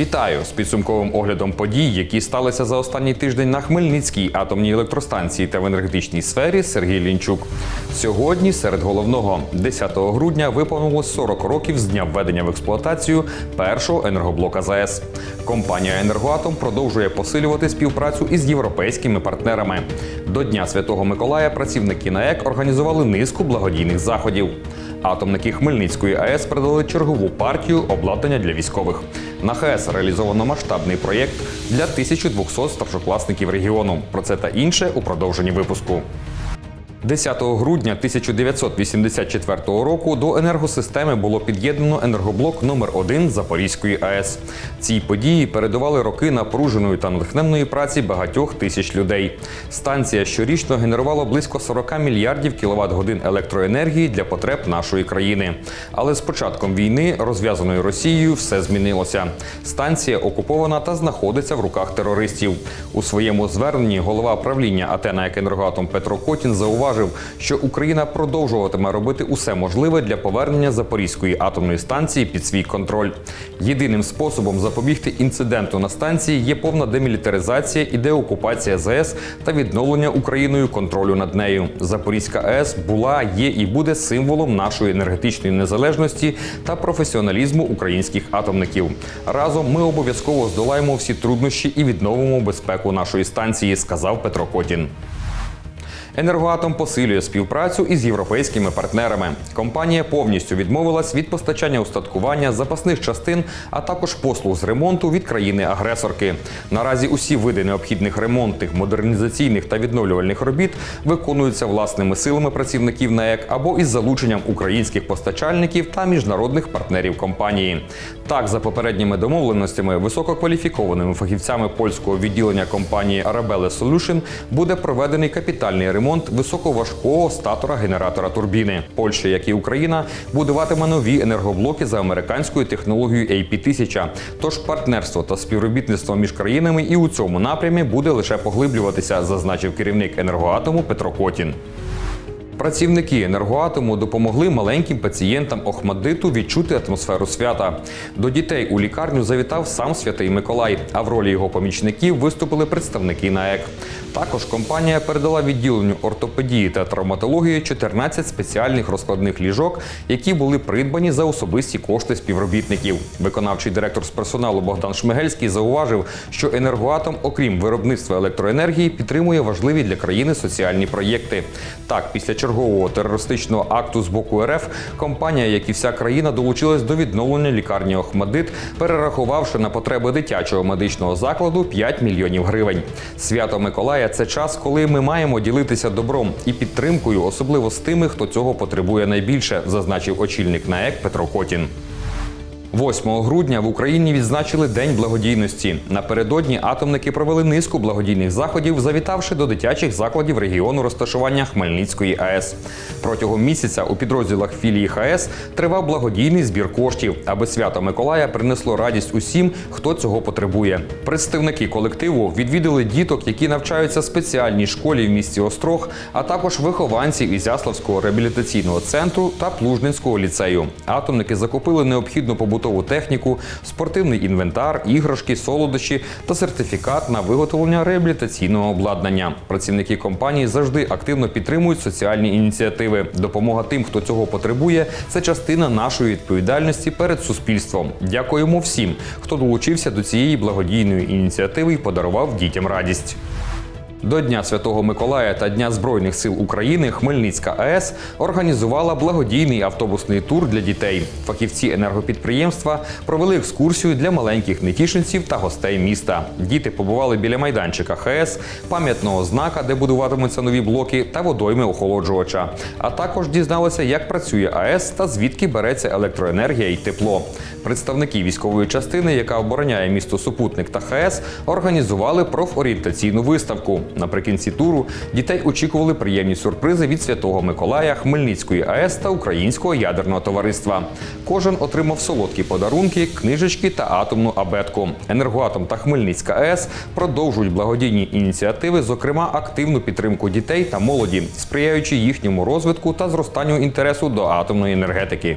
Вітаю з підсумковим оглядом подій, які сталися за останній тиждень на Хмельницькій атомній електростанції та в енергетичній сфері. Сергій Лінчук. Сьогодні серед головного 10 грудня виповнилось 40 років з дня введення в експлуатацію першого енергоблока ЗАЕС. Компанія Енергоатом продовжує посилювати співпрацю із європейськими партнерами. До Дня Святого Миколая працівники НАЕК організували низку благодійних заходів. Атомники Хмельницької АЕС передали чергову партію обладнання для військових. На ХАЕС реалізовано масштабний проєкт для 1200 старшокласників регіону. Про це та інше у продовженні випуску. 10 грудня 1984 року до енергосистеми було під'єднано енергоблок номер 1 Запорізької АЕС. Цій події передували роки напруженої та натхненної праці багатьох тисяч людей. Станція щорічно генерувала близько 40 мільярдів кіловат годин електроенергії для потреб нашої країни. Але з початком війни, розв'язаної Росією, все змінилося. Станція окупована та знаходиться в руках терористів. У своєму зверненні голова правління Атена як енергоатом Петро Котін зауважив, що Україна продовжуватиме робити усе можливе для повернення Запорізької атомної станції під свій контроль. Єдиним способом запобігти інциденту на станції є повна демілітаризація і деокупація ЗАЕС та відновлення Україною контролю над нею. Запорізька АЕС була, є і буде символом нашої енергетичної незалежності та професіоналізму українських атомників. Разом ми обов'язково здолаємо всі труднощі і відновимо безпеку нашої станції, сказав Петро Котін. Енергоатом посилює співпрацю із європейськими партнерами. Компанія повністю відмовилась від постачання устаткування, запасних частин, а також послуг з ремонту від країни-агресорки. Наразі усі види необхідних ремонтних, модернізаційних та відновлювальних робіт виконуються власними силами працівників НАЕК або із залученням українських постачальників та міжнародних партнерів компанії. Так, за попередніми домовленостями, висококваліфікованими фахівцями польського відділення компанії Arabelle Solution буде проведений капітальний ремонт високоважкого статора генератора турбіни. Польща, як і Україна, будуватиме нові енергоблоки за американською технологією AP1000. Тож партнерство та співробітництво між країнами і у цьому напрямі буде лише поглиблюватися, зазначив керівник енергоатому Петро Котін. Працівники енергоатому допомогли маленьким пацієнтам Охмаддиту відчути атмосферу свята. До дітей у лікарню завітав сам святий Миколай, а в ролі його помічників виступили представники НАЕК. Також компанія передала відділенню ортопедії та травматології 14 спеціальних розкладних ліжок, які були придбані за особисті кошти співробітників. Виконавчий директор з персоналу Богдан Шмигельський зауважив, що енергоатом, окрім виробництва електроенергії, підтримує важливі для країни соціальні проєкти. Так, після чергового терористичного акту з боку РФ компанія, як і вся країна, долучилась до відновлення лікарні Охмадит, перерахувавши на потреби дитячого медичного закладу 5 мільйонів гривень. Свято Миколая це час, коли ми маємо ділитися добром і підтримкою, особливо з тими, хто цього потребує найбільше, зазначив очільник НАЕК Петро Котін. 8 грудня в Україні відзначили День благодійності. Напередодні атомники провели низку благодійних заходів, завітавши до дитячих закладів регіону розташування Хмельницької АЕС. Протягом місяця у підрозділах філії ХАЕС тривав благодійний збір коштів, аби свято Миколая принесло радість усім, хто цього потребує. Представники колективу відвідали діток, які навчаються в спеціальній школі в місті Острог, а також вихованців Ізяславського реабілітаційного центру та Плужненського ліцею. Атомники закупили необхідну побутову техніку, спортивний інвентар, іграшки, солодощі та сертифікат на виготовлення реабілітаційного обладнання. Працівники компанії завжди активно підтримують соціальні ініціативи. Допомога тим, хто цього потребує, це частина нашої відповідальності перед суспільством. Дякуємо всім, хто долучився до цієї благодійної ініціативи і подарував дітям радість. До Дня Святого Миколая та Дня Збройних сил України Хмельницька АЕС організувала благодійний автобусний тур для дітей. Фахівці енергопідприємства провели екскурсію для маленьких нетішинців та гостей міста. Діти побували біля майданчика ХАЕС, пам'ятного знака, де будуватимуться нові блоки, та водойми охолоджувача. А також дізналися, як працює АЕС та звідки береться електроенергія і тепло. Представники військової частини, яка обороняє місто Супутник та ХАЕС, організували профорієнтаційну виставку. Наприкінці туру дітей очікували приємні сюрпризи від Святого Миколая, Хмельницької АЕС та Українського ядерного товариства. Кожен отримав солодкі подарунки, книжечки та атомну абетку. Енергоатом та Хмельницька АЕС продовжують благодійні ініціативи, зокрема активну підтримку дітей та молоді, сприяючи їхньому розвитку та зростанню інтересу до атомної енергетики.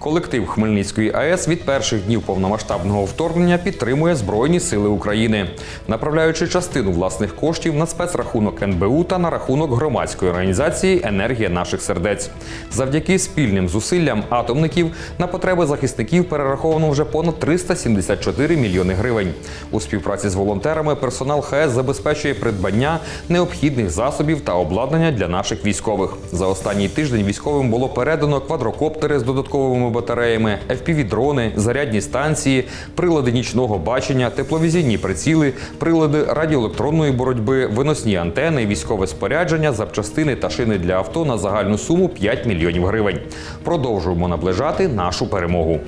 Колектив Хмельницької АЕС від перших днів повномасштабного вторгнення підтримує Збройні Сили України, направляючи частину власних коштів на спецрахунок НБУ та на рахунок громадської організації Енергія наших сердець. Завдяки спільним зусиллям атомників на потреби захисників перераховано вже понад 374 мільйони гривень. У співпраці з волонтерами персонал ХС забезпечує придбання необхідних засобів та обладнання для наших військових. За останній тиждень військовим було передано квадрокоптери з додатковими батареями, FPV-дрони, зарядні станції, прилади нічного бачення, тепловізійні приціли, прилади радіоелектронної боротьби, виносні антени, військове спорядження, запчастини та шини для авто на загальну суму 5 мільйонів гривень. Продовжуємо наближати нашу перемогу.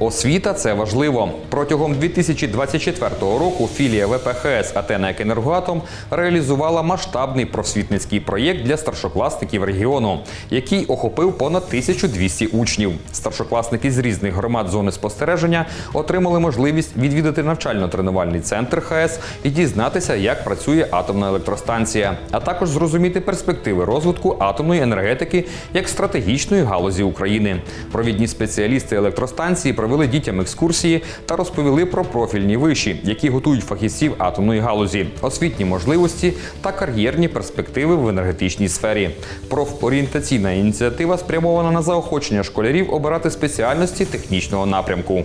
Освіта це важливо. Протягом 2024 року філія ВПХС «Атена Енергоатом реалізувала масштабний просвітницький проєкт для старшокласників регіону, який охопив понад 1200 учнів. Старшокласники з різних громад зони спостереження отримали можливість відвідати навчально-тренувальний центр ХС і дізнатися, як працює атомна електростанція, а також зрозуміти перспективи розвитку атомної енергетики як стратегічної галузі України. Провідні спеціалісти електростанції провели дітям екскурсії та розповіли про профільні виші, які готують фахівців атомної галузі, освітні можливості та кар'єрні перспективи в енергетичній сфері. Профорієнтаційна ініціатива спрямована на заохочення школярів обирати спеціальності технічного напрямку.